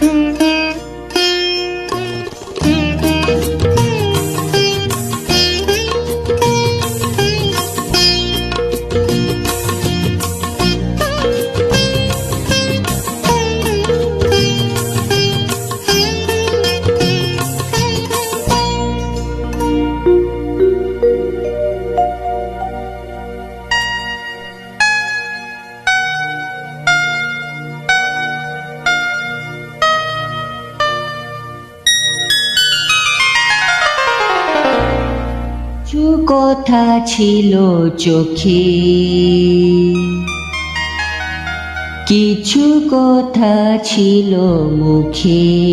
Mm. কথা ছিল চোখে। কিছু কথা ছিল মুখে।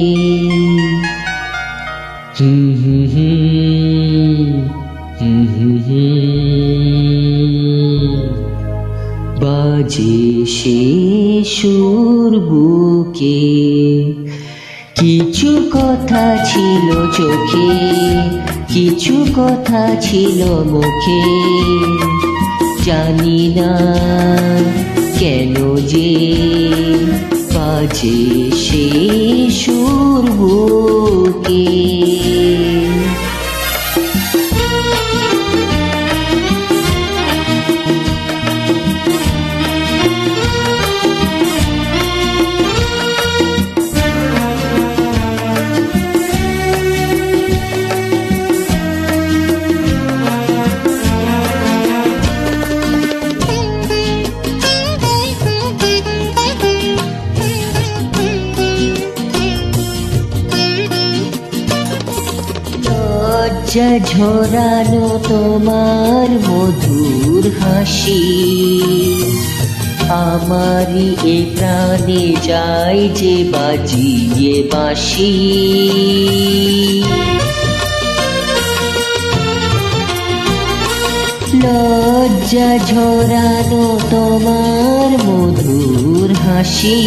বাজে সে সুর বুকে। কিছু কথা ছিল চোখে, কিছু কথা ছিল মুখে। জানি না কেন যে বাজে সে সুর বুকে। লজ্জা ঝরানো তোমার মধুর হাসি। আমারই এ প্রাণে যায় যে বাজিয়ে বাসি লজ্জা ঝরানো তোমার মধুর হাসি।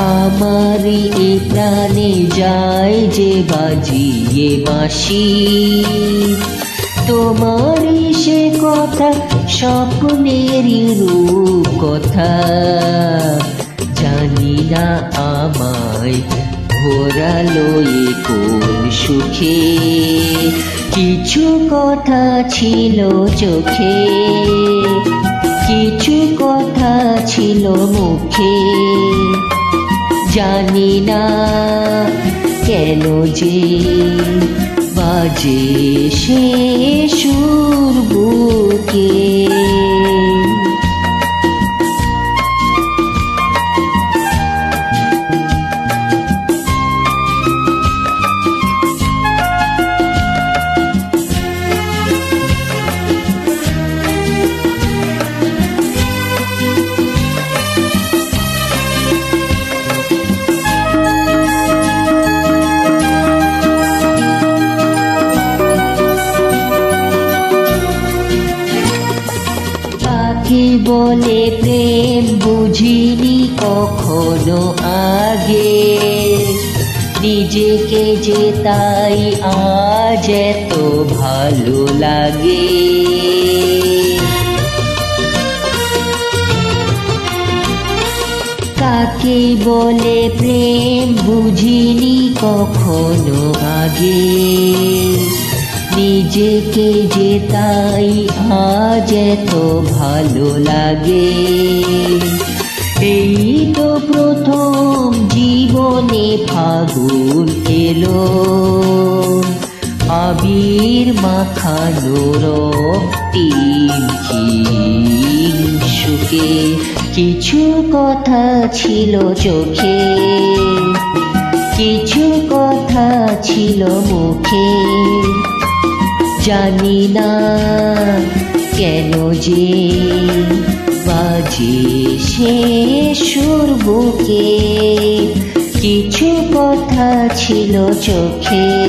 আমারই এ প্রাণে যায় যে বাজিয়ে বাসি তোমারই সে কথা, স্বপ্নেরই রূপ কথা জানি না আমায় ভোরালো এ কোন সুখে। কিছু কথা ছিল চোখে, কিছু কথা ছিল মুখে। জানি না কেন যে বাজে সে সুর বুকে। বলে প্রেম বুঝিনি কখনো আগে। নিজেকে যে তাই আজ এত ভালো লাগে। কাকে বলে প্রেম বুঝিনি কখনো আগে। নিজেকে যে তাই আজ এত ভালো লাগে। এই তো প্রথম জীবনে ফাগুন এলো। আবির মাখানো রক্তিম সুখে কিছু কথা ছিল চোখে, কিছু কথা ছিল মুখে। জানি না কেন যে বাজে সে সুর বুকে। কিছু কথা ছিল চোখে,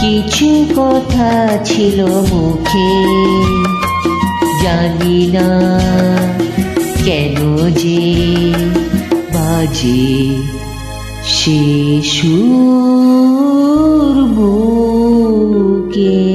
কিছু কথা ছিল মুখে। জানি না কেন যে বাজে সে সুর mungkin.